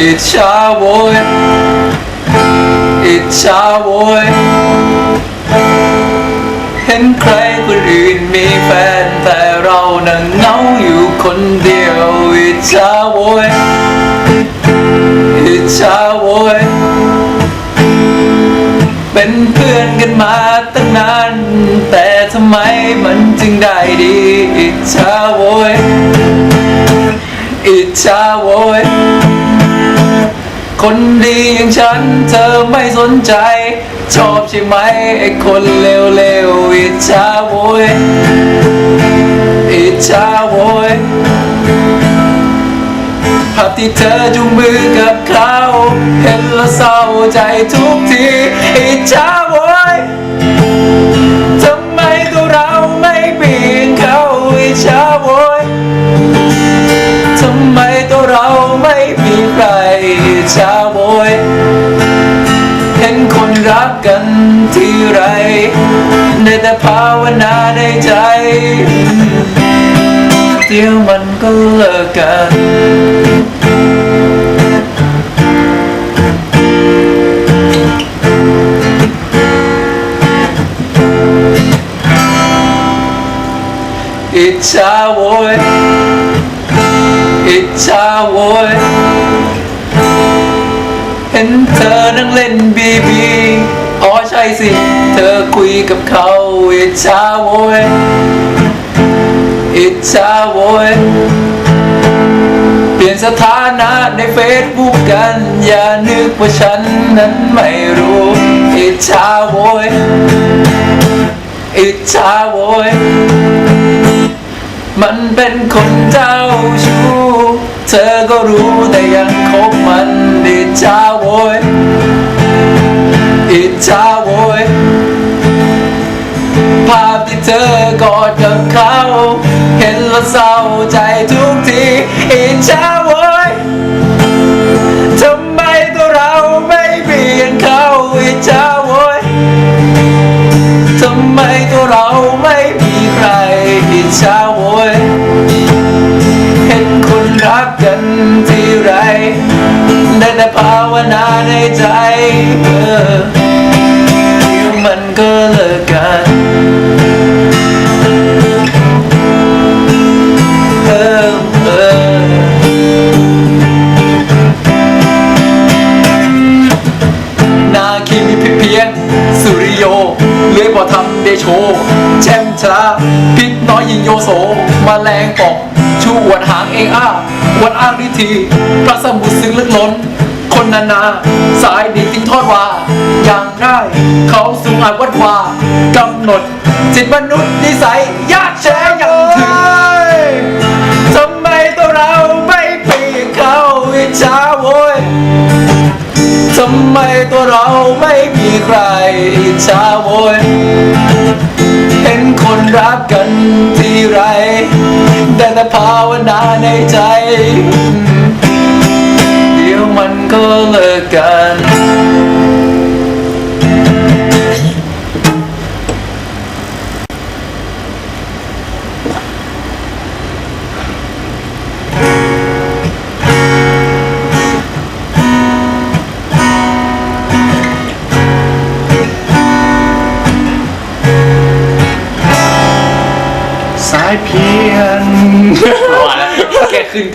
อิจฉาโวยอิจฉาโวยเห็นใครคนอื่นมีแฟนแต่เรานั่งเงาอยู่คนเดียวอิจฉาโวยอิจฉาโวยเป็นเพื่อนกันมาตั้งนาน แต่ทำไมมันจึงได้ดีอิจฉาโวยอิจฉาโวย คนดีอย่างฉันเธอไม่สนใจ ชอบใช่ไหมไอ้คนเลวๆอิจฉาโวยอิจฉาโวยภาพที่เธอจุงมือกับเขา เห็นแล้วเศร้าใจทุกทีอิจฉาโวย กันทีไรได้แต่ภาวนาในใจ เดี๋ยวมันก็เลิกกันอิจฉาโวยอิจฉาโวยเห็นเธอนั่งเล่นบีบี สิ เธอคุยกับเขาอิจฉาโวยอิจฉาโวยเปลี่ยนสถานะในเฟซบุ๊กกัน อย่านึกว่าฉันนั้นไม่รู้ อิจฉาโวยอิจฉาโวยมันเป็นคนเจ้าชู้ เธอก็รู้แต่ยังคบมันอิจฉาโวย อิจฉาโวยภาพที่เธอกอดกับเขา เห็นแล้วเศร้าใจทุกทีอิจฉาโวยทำไมตัวเราไม่เปลี่ยนเขาอิจฉาโวยทำไมตัวเราไม่มีใครอิจฉาโวยเห็นคนรักกันที่ไรได้แต่ภาวนาในใจเออ พิเพียง สุริโยเลื้อยบ่อทำเดโช แช่มชราพิษน้อยยิงโยโสมาแรงปองชูอวดหางเองอ้าอวดอ้างนิทีพระสมุทรซึ้งลึกล้น คนนานาสายดีทิ้งทอดว่า อย่างง่าย เขาสูงอาจวัดว่ากำหนด จิตมนุษย์นิสัยยากแช้อย่างถึง เราไม่มีใครอิจฉาโวยเห็นคนรักกันทีไร แต่แต่ภาวนาในใจ เดี๋ยวมันก็เลิกกันายเพียนว่าแล้วแกขึ้นก็